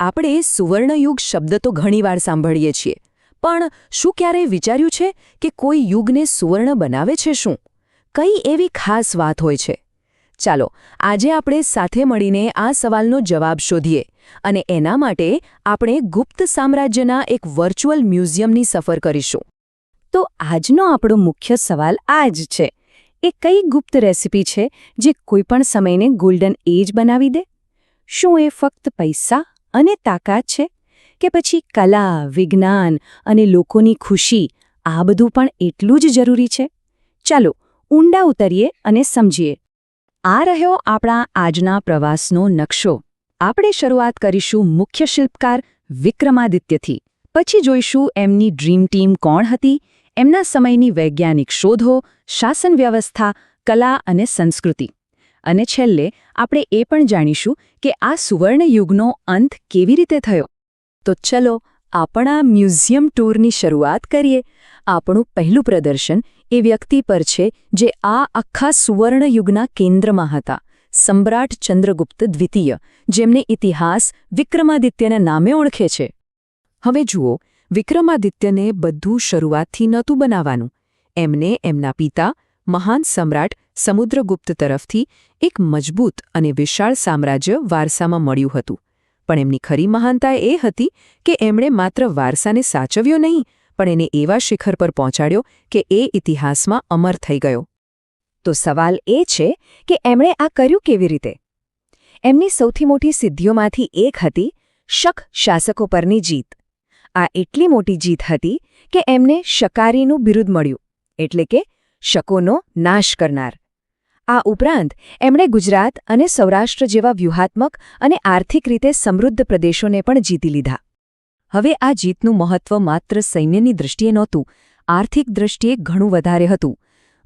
આપણે સુવર્ણયુગ શબ્દ તો ઘણીવાર સાંભળીએ છીએ, પણ શું ક્યારેય વિચાર્યું છે કે કોઈ યુગને સુવર્ણ બનાવે છે શું? કઈ એવી ખાસ વાત હોય છે? ચાલો, આજે આપણે સાથે મળીને આ સવાલનો જવાબ શોધીએ અને એના માટે આપણે ગુપ્ત સામ્રાજ્યના એક વર્ચ્યુઅલ મ્યુઝિયમની સફર કરીશું. તો આજનો આપણો મુખ્ય સવાલ આ જ છે. એ કઈ ગુપ્ત રેસિપી છે જે કોઈપણ સમયને ગોલ્ડન એજ બનાવી દે? શું એ ફક્ત પૈસા? અને તાકાત છે કે પછી કલા, વિજ્ઞાન અને લોકોની ખુશી, આ બધું પણ એટલું જ જરૂરી છે. ચાલો, ઊંડા ઉતરીએ અને સમજીએ. આ રહ્યો આપણા આજના પ્રવાસનો નકશો. આપણે શરૂઆત કરીશું મુખ્ય શિલ્પકાર વિક્રમાદિત્યથી. પછી જોઈશું એમની ડ્રીમ ટીમ કોણ હતી, એમના સમયની વૈજ્ઞાનિક શોધો, શાસન વ્યવસ્થા, કલા અને સંસ્કૃતિ. અને છેલ્લે આપણે એ પણ જાણીશું કે આ સુવર્ણયુગનો અંત કેવી રીતે થયો. તો ચલો આપણા મ્યુઝિયમ ટૂરની શરૂઆત કરીએ. આપણું પહેલું પ્રદર્શન એ વ્યક્તિ પર છે જે આ આખા સુવર્ણયુગના કેન્દ્રમાં હતા. સમ્રાટ ચંદ્રગુપ્ત દ્વિતીય, જેમને ઇતિહાસ વિક્રમાદિત્યના નામે ઓળખે છે. હવે જુઓ, વિક્રમાદિત્યને બધું શરૂઆતથી નહોતું બનાવવાનું. એમને એમના પિતા મહાન સમ્રાટ સમુદ્રગુપ્ત તરફથી એક મજબૂત અને વિશાળ સામ્રાજ્ય વારસામાં મળ્યું હતું. પણ એમની ખરી મહાનતા એ હતી કે એમણે માત્ર વારસાને સાચવ્યો નહીં, પણ એને એવા શિખર પર પહોંચાડ્યો કે એ ઇતિહાસમાં અમર થઈ ગયો. તો સવાલ એ છે કે એમણે આ કર્યું કેવી રીતે? એમની સૌથી મોટી સિદ્ધિઓમાંથી એક હતી શક શાસકો પરની જીત. આ એટલી મોટી જીત હતી કે એમને શકારીનું બિરુદ મળ્યું, એટલે કે શકોનો નાશ કરનાર. આ ઉપરાંત, એમણે ગુજરાત અને સૌરાષ્ટ્ર જેવા વ્યૂહાત્મક અને આર્થિક રીતે સમૃદ્ધ પ્રદેશોને પણ જીતી લીધા. હવે આ જીતનું મહત્વ માત્ર સૈન્યની દૃષ્ટિએ નહોતું, આર્થિક દૃષ્ટિએ ઘણું વધારે હતું.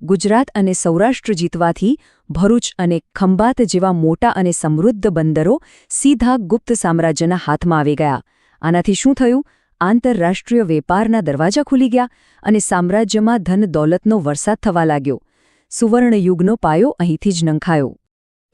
ગુજરાત અને સૌરાષ્ટ્ર જીતવાથી ભરૂચ અને ખંભાત જેવા મોટા અને સમૃદ્ધ બંદરો સીધા ગુપ્ત સામ્રાજ્યના હાથમાં આવી ગયા. આનાથી શું થયું? આંતરરાષ્ટ્રીય વેપારના દરવાજા ખુલી ગયા અને સામ્રાજ્યમાં ધન દોલતનો વરસાદ થવા લાગ્યો. સુવર્ણયુગનો પાયો અહીંથી જ નંખાયો.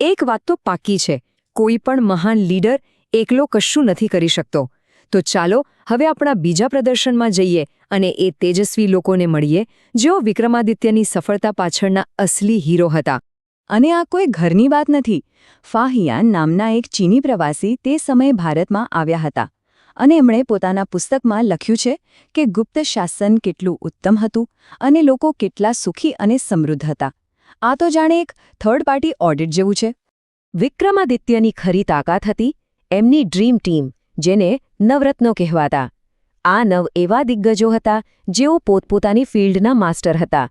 એક વાત તો પાકી છે, કોઈ પણ મહાન લીડર એકલો કશું નથી કરી શકતો. તો ચાલો, હવે આપણા બીજા પ્રદર્શનમાં જઈએ અને એ તેજસ્વી લોકોને મળીએ, જેઓ વિક્રમાદિત્યની સફળતા પાછળના અસલી હીરો હતા. અને આ કોઈ ઘરની વાત નથી. ફાહિયાન નામના એક ચીની પ્રવાસી તે સમયે ભારતમાં આવ્યા હતા. અને એમણે પોતાના પુસ્તકમાં લખ્યું છે કે ગુપ્ત શાસન કેટલું ઉત્તમ હતું અને લોકો કેટલા સુખી અને સમૃદ્ધ હતા. આ તો જાણે એક થર્ડ પાર્ટી ઓડિટ જેવું છે. વિક્રમાદિત્યની ખરી તાકાત હતી એમની ડ્રીમ ટીમ જેને નવરત્નો કહેવાતા. આ નવ એવા દિગ્ગજો હતા જેઓ પોતપોતાની ફિલ્ડના માસ્ટર હતા,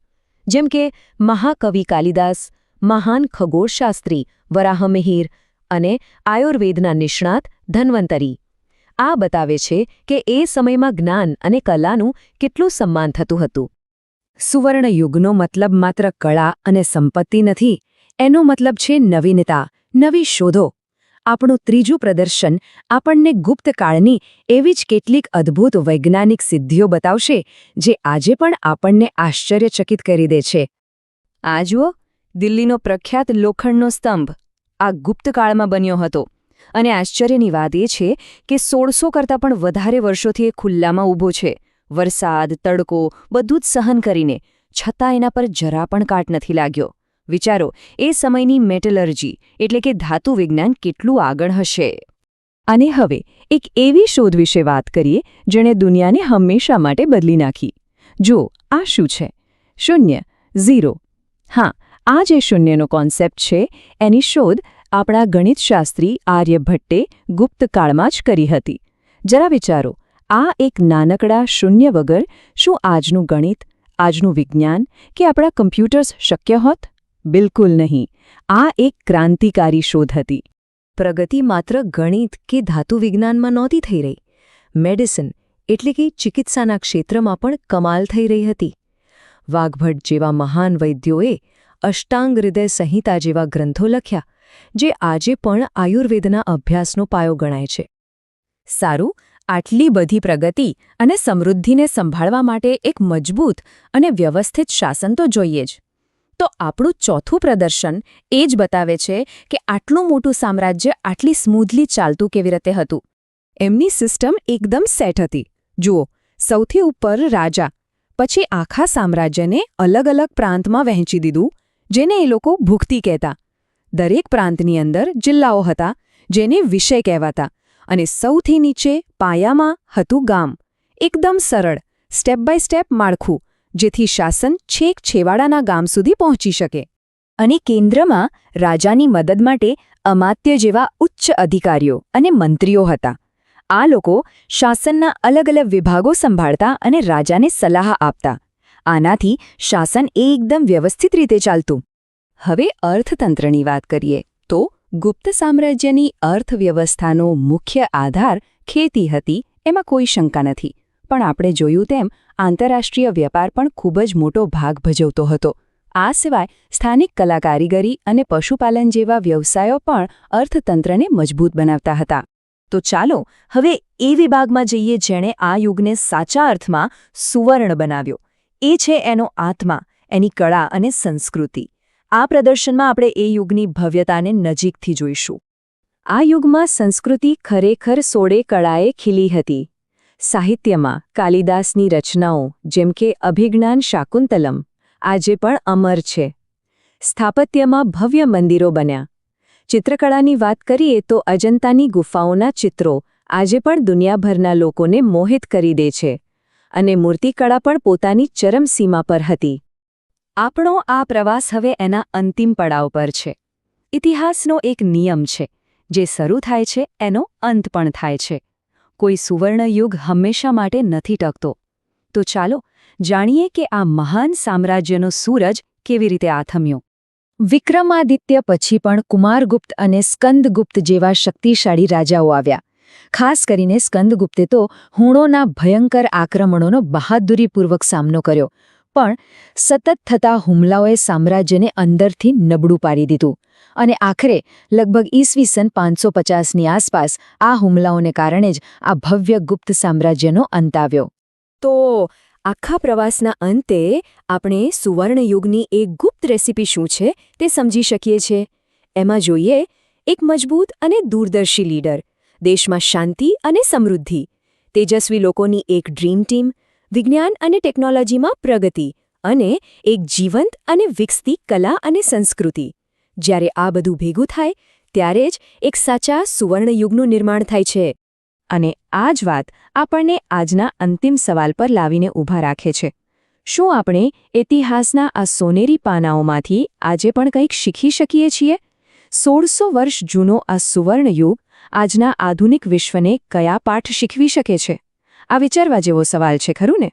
જેમ કે મહાકવિ કાલિદાસ, મહાન ખગોળશાસ્ત્રી વરાહમિહિર અને આયુર્વેદના નિષ્ણાત ધન્વંતરી. આ બતાવે છે કે એ સમયમાં જ્ઞાન અને કલાનું કેટલું સન્માન થતું હતું. સુવર્ણ યુગનો મતલબ માત્ર કળા અને સંપત્તિ નથી, એનો મતલબ છે નવીનતા, નવી શોધો. આપણું ત્રીજું પ્રદર્શન આપણને ગુપ્તકાળની એવી જ કેટલીક અદ્ભુત વૈજ્ઞાનિક સિદ્ધિઓ બતાવશે, જે આજે પણ આપણને આશ્ચર્યચકિત કરી દે છે. આ જુઓ, દિલ્હીનો પ્રખ્યાત લોખંડનો સ્તંભ. આ ગુપ્તકાળમાં બન્યો હતો. અને આશ્ચર્યની વાત એ છે કે સોળસો કરતાં પણ વધારે વર્ષોથી એ ખુલ્લામાં ઊભો છે. વરસાદ, તડકો, બધું જ સહન કરીને, છતાં એના પર જરા પણ કાટ નથી લાગ્યો. વિચારો, એ સમયની મેટલર્જી એટલે કે ધાતુ વિજ્ઞાન કેટલું આગળ હશે? અને હવે, એક એવી શોધ વિશે વાત કરીએ, જેણે દુનિયાને હંમેશા માટે બદલી નાખી. જો આ શું છે? શૂન્ય, ઝીરો. હા, આ જે શૂન્યનો કોન્સેપ્ટ છે. એની શોધ આપણા ગણિતશાસ્ત્રી આર્યભટ્ટે ગુપ્તકાળમાં જ કરી હતી. જરા વિચારો, આ એક નાનકડા શૂન્ય વગર શું આજનું ગણિત, આજનું વિજ્ઞાન કે આપણા કમ્પ્યુટર્સ શક્ય હોત? બિલકુલ નહીં. આ એક ક્રાંતિકારી શોધ હતી. પ્રગતિ માત્ર ગણિત કે ધાતુ વિજ્ઞાનમાં નહોતી થઈ રહી. મેડિસિન એટલે કે ચિકિત્સાના ક્ષેત્રમાં પણ કમાલ થઈ રહી હતી. વાઘભટ્ટ જેવા મહાન વૈદ્યોએ અષ્ટાંગ હૃદય સંહિતા જેવા ગ્રંથો લખ્યા. જે આજે પણ આયુર્વેદના અભ્યાસનો પાયો ગણાય છે. સારું, આટલી બધી પ્રગતિ અને સમૃદ્ધિને સંભાળવા માટે એક મજબૂત અને વ્યવસ્થિત શાસન તો જોઈએ જ. તો આપણું ચોથું પ્રદર્શન એ જ બતાવે છે કે આટલું મોટું સામ્રાજ્ય આટલી સ્મૂધલી ચાલતું કેવી રીતે હતું. એમની સિસ્ટમ એકદમ સેટ હતી. જુઓ, સૌથી ઉપર રાજા, પછી આખા સામ્રાજ્યને અલગ અલગ પ્રાંતમાં વહેંચી દીધું, જેને એ લોકો ભૂખતી કહેતા. દરેક પ્રાંતની અંદર જિલ્લાઓ હતા, જેને વિષય કહેવાતા. અને સૌથી નીચે પાયામાં હતું ગામ. એકદમ સરળ, સ્ટેપ બાય સ્ટેપ માળખું, જેથી શાસન છેક છેવાડાના ગામ સુધી પહોંચી શકે. અને કેન્દ્રમાં રાજાની મદદ માટે અમાત્ય જેવા ઉચ્ચ અધિકારીઓ અને મંત્રીઓ હતા. આ લોકો શાસનના અલગ અલગ વિભાગો સંભાળતા અને રાજાને સલાહ આપતા. આનાથી શાસન એકદમ વ્યવસ્થિત રીતે ચાલતું. હવે અર્થતંત્રની વાત કરીએ, તો ગુપ્ત સામ્રાજ્યની અર્થવ્યવસ્થાનો મુખ્ય આધાર ખેતી હતી, એમાં કોઈ શંકા નથી. પણ આપણે જોયું તેમ, આંતરરાષ્ટ્રીય વ્યાપાર પણ ખૂબ જ મોટો ભાગ ભજવતો હતો. આ સિવાય, સ્થાનિક કલાકારીગરી અને પશુપાલન જેવા વ્યવસાયો પણ અર્થતંત્રને મજબૂત બનાવતા હતા. તો ચાલો, હવે એ વિભાગમાં જઈએ જેણે આ યુગને સાચા અર્થમાં સુવર્ણ બનાવ્યો. એ છે એનો આત્મા, એની કળા અને સંસ્કૃતિ. આ પ્રદર્શનમાં આપણે એ યુગની ભવ્યતાને નજીકથી જોઈશું. આ યુગમાં સંસ્કૃતિ ખરેખર સોળે કળાએ ખીલી હતી. સાહિત્યમાં કાલિદાસની રચનાઓ, જેમ કે અભિજ્ઞાન શાકુંતલમ, આજે પણ અમર છે. સ્થાપત્યમાં ભવ્ય મંદિરો બન્યા. ચિત્રકળાની વાત કરીએ તો અજંતાની ગુફાઓના ચિત્રો આજે પણ દુનિયાભરના લોકોને મોહિત કરી દે છે. અને મૂર્તિકળા પણ પોતાની ચરમસીમા પર હતી. આપણો આ પ્રવાસ હવે એના અંતિમ પડાવ પર છે. ઇતિહાસનો એક નિયમ છે, જે શરૂ થાય છે, એનો અંત પણ થાય છે. કોઈ સુવર્ણયુગ હંમેશા માટે નથી ટકતો. તો ચાલો જાણીએ કે આ મહાન સામ્રાજ્યનો સૂરજ કેવી રીતે આથમ્યો. વિક્રમાદિત્ય પછી પણ કુમારગુપ્ત અને સ્કંદગુપ્ત જેવા શક્તિશાળી રાજાઓ આવ્યા. ખાસ કરીને સ્કંદગુપ્તે તો હુણોના ભયંકર આક્રમણોનો બહાદુરીપૂર્વક સામનો કર્યો. પણ સતત થતા હુમલાઓએ સામ્રાજ્યને અંદરથી નબળું પાડી દીધું. અને આખરે, લગભગ ઈસવીસન પાંચસો પચાસની આસપાસ, આ હુમલાઓને કારણે જ આ ભવ્ય ગુપ્ત સામ્રાજ્યનો અંત આવ્યો. તો, આખા પ્રવાસના અંતે આપણે સુવર્ણયુગની એક ગુપ્ત રેસીપી શું છે તે સમજી શકીએ છીએ એમાં જોઈએ, એક મજબૂત અને દૂરદર્શી લીડર, દેશમાં શાંતિ અને સમૃદ્ધિ, તેજસ્વી લોકોની એક ડ્રીમ ટીમ વિજ્ઞાન અને ટેકનોલોજીમાં પ્રગતિ અને એક જીવંત અને વિકસતી કલા અને સંસ્કૃતિ. જ્યારે આ બધું ભેગું થાય, ત્યારે જ એક સાચા સુવર્ણયુગનું નિર્માણ થાય છે. અને આ જ વાત આપણને આજના અંતિમ સવાલ પર લાવીને ઊભા રાખે છે. શું આપણે ઇતિહાસના આ સોનેરી પાનાઓમાંથી આજે પણ કંઈક શીખી શકીએ છીએ? સોળસો વર્ષ જૂનો આ સુવર્ણયુગ આજના આધુનિક વિશ્વને કયા પાઠ શીખવી શકે છે? આ વિચારવા જેવો સવાલ છે ખરું ને?